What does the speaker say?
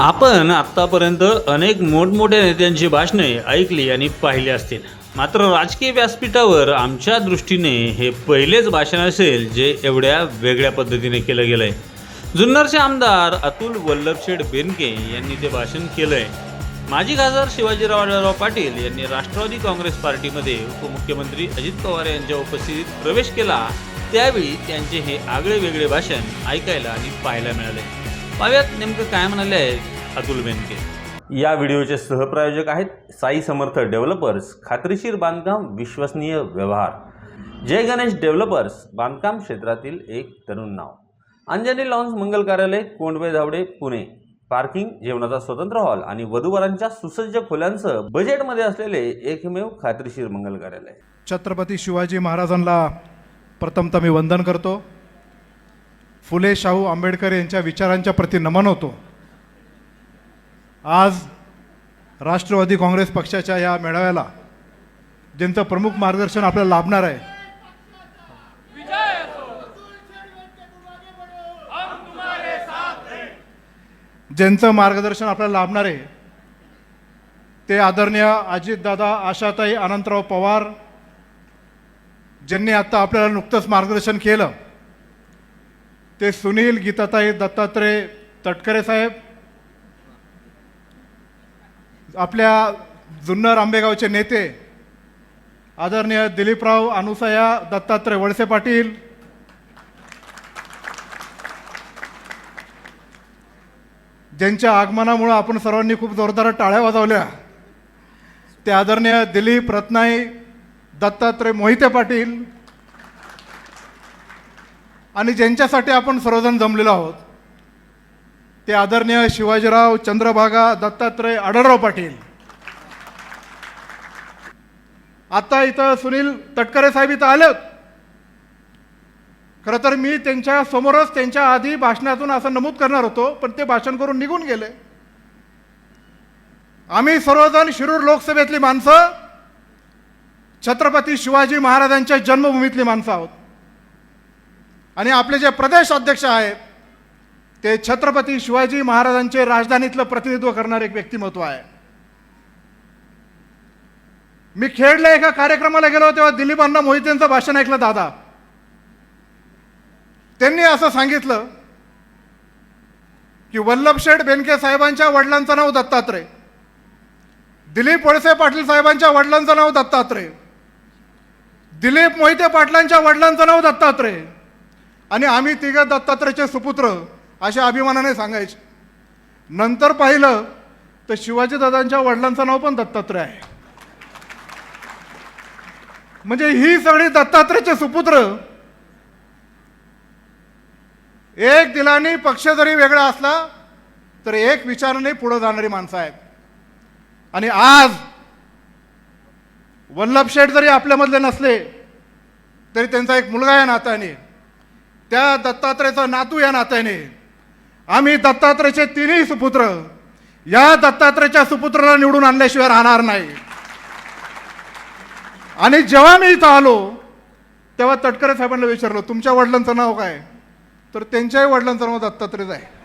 आपण आत्तापर्यंत अनेक मोठमोठ्या नेत्यांची भाषणे ऐकली आणि पाहिली असतील. मात्र राजकीय व्यासपीठावर आमच्या दृष्टीने हे पहिलेच भाषण असेल जे एवढ्या वेगळ्या पद्धतीने केलं गेलं आहे जुन्नरचे आमदार अतुल वल्लभशेठ बेनके यांनी ते भाषण केलं आहे माजी खासदार शिवाजीराव पाटील यांनी राष्ट्रवादी काँग्रेस पार्टीमध्ये उपमुख्यमंत्री अजित पवार यांच्या उपस्थितीत प्रवेश केला. त्यावेळी त्यांचे हे आगळे वेगळे भाषण ऐकायला आणि पाहायला मिळाले. पाव्यात नेमकं काय म्हणाले आहेत अतुल बेनके या व्हिडिओचे सहप्रायोजक आहेत साई समर्थ डेव्हलपर्स खात्रीशीर बांधकाम विश्वसनीय व्यवहार. जय गणेश डेव्हलपर्स बांधकाम क्षेत्रातील एक तरुण नाव. अंजनी लॉन्स मंगल कार्यालय कोंडवे धावडे पुणे. पार्किंग जेवणाचा स्वतंत्र हॉल आणि वधूवरांच्या सुसज्ज खोल्यांसह बजेटमध्ये असलेले एकमेव खात्रीशीर मंगल कार्यालय. छत्रपती शिवाजी महाराजांना प्रथमतः मी वंदन करतो. फुले शाहू आंबेडकर यांच्या विचारांच्या प्रती नमन होतो. आज राष्ट्रवादी काँग्रेस पक्षाच्या या मेळाव्याला ज्यांचं प्रमुख मार्गदर्शन आपल्याला लाभणार आहे. ज्यांचं मार्गदर्शन आपल्याला लाभणार आहे ते आदरणीय अजितदादा आशाताई अनंतराव पवार ज्यांनी आता आपल्याला नुकतंच मार्गदर्शन केलं. ते सुनील गीताताई दत्तात्रय तटकरे साहेब आपल्या जुन्नर आंबेगावचे नेते आदरणीय दिलीपराव अनुसया दत्तात्रय वळसे पाटील ज्यांच्या आगमनामुळं आपण सर्वांनी खूप जोरदार टाळ्या वाजवल्या. ते आदरणीय दिलीप रत्नाई दत्तात्रय मोहिते पाटील आणि ज्यांच्यासाठी आपण सर्वजण जमलेलो आहोत ते आदरणीय शिवाजीराव चंद्रभागा दत्तात्रय आढळराव पाटील. आता इथं सुनील तटकरे साहेब इथं आले खरं तर मी त्यांच्या समोरच त्यांच्या आधी भाषणातून असं नमूद करणार होतो पण ते भाषण करून निघून गेले. आम्ही सर्वजण शिरूर लोकसभेतली माणसं छत्रपती शिवाजी महाराजांच्या जन्मभूमीतली माणसं आहोत. आणि आपले जे प्रदेश अध्यक्ष आहेत ते छत्रपती शिवाजी महाराजांचे राजधानीतलं प्रतिनिधित्व करणारे एक व्यक्तिमत्व आहे. मी खेडला एका कार्यक्रमाला गेलो तेव्हा दिलीप अण्णा मोहितेंचं भाषण ऐकलं दादा. त्यांनी असं सांगितलं की वल्लभशेठ बेनके साहेबांच्या वडिलांचं नाव दत्तात्रय. दिलीप वळसे पाटील साहेबांच्या वडिलांचं नाव दत्तात्रय. दिलीप मोहिते पाटलांच्या वडिलांचं नाव दत्तात्रय. आणि आम्ही तिघं दत्तात्रयचे सुपुत्र अशा अभिमानाने सांगायचे. नंतर पाहिलं तर शिवाजीदादांच्या वडिलांचं नाव पण दत्तात्रय आहे. म्हणजे ही सगळी दत्तात्रयचे सुपुत्र एक दिलाने पक्ष जरी वेगळा असला तर एक विचाराने पुढे जाणारी माणसं आहेत. आणि आज वल्लभशेठ जरी आपल्यामधले नसले तरी त्यांचा एक मुलगा आहे नात्याने त्या दत्तात्रयचा नातू या नात्याने. आम्ही दत्तात्रयचे तिन्ही सुपुत्र या दत्तात्रयच्या सुपुत्राला निवडून आणल्याशिवाय राहणार नाही. आणि जेव्हा मी इथं आलो तेव्हा तटकरे साहेबांना विचारलं तुमच्या वडिलांचं नाव काय? तर त्यांच्याही वडिलांचं नाव दत्तात्रयच आहे.